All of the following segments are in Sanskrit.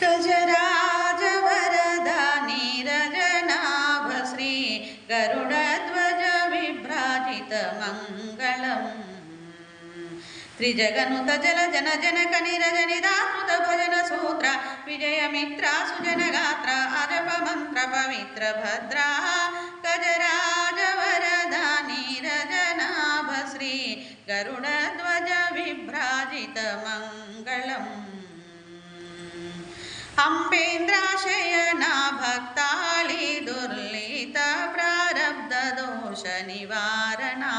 गजराज वरदा नीरजनाभ श्री विभ्राजित मंगल त्रिजगनुत जल जन जनक निरज भजन सूत्र, विजय मित्र सुजन गात्र अजप मंत्र पवित्र भद्रा। गजराज वरदा नीरजनाभ श्री गरुड़ध्वज विभ्राजित मंगल अम्बेन्द्राशयना भक्ताळि दुर्लित प्रारब्धदोषनिवारणा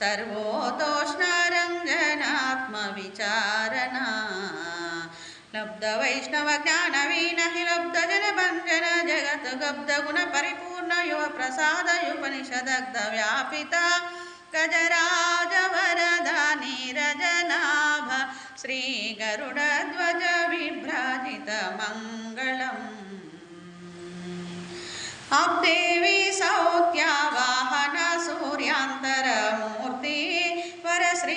सर्वोतोष्णरञ्जनात्मविचारणा लब्धवैष्णवज्ञानवीन हि लब्धजनभञ्जन जगत् गब्धगुणपरिपूर्ण युव प्रसादयुपनिषदग्धव्यापिता गजराजवरदा नीरजनाभ श्रीगरुडध्वज अब्देवी सौत्यावाहन सूर्यान्तरमूर्ति वरश्रीमन्नारायण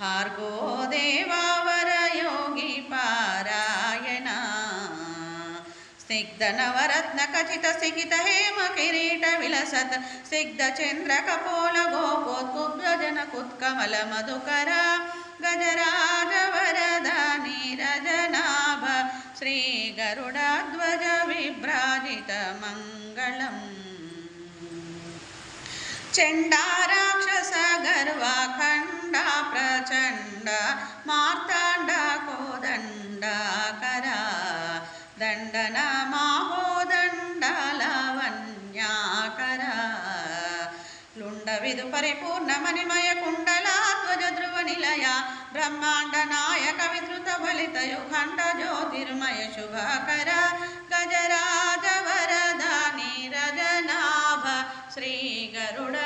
भार्गो देवावरयोगी पारायण। स्निग्धनवरत्नखचितसिकित हेम श्रीगरुडध्वज विभ्राजितमङ्गलम् चण्डाराक्षस गर्वाखण्ड प्रचण्ड मार्ताण्ड कोदण्डाकर दण्डन विदुपरिपूर्णमनिमयकुण्डला ध्वज ध्रुवनिलया ब्रह्माण्डनायकविद्रुतबलितयुखण्ड ज्योतिर्मय शुभकर गजराजवरदा निरजनाभ श्रीगरुड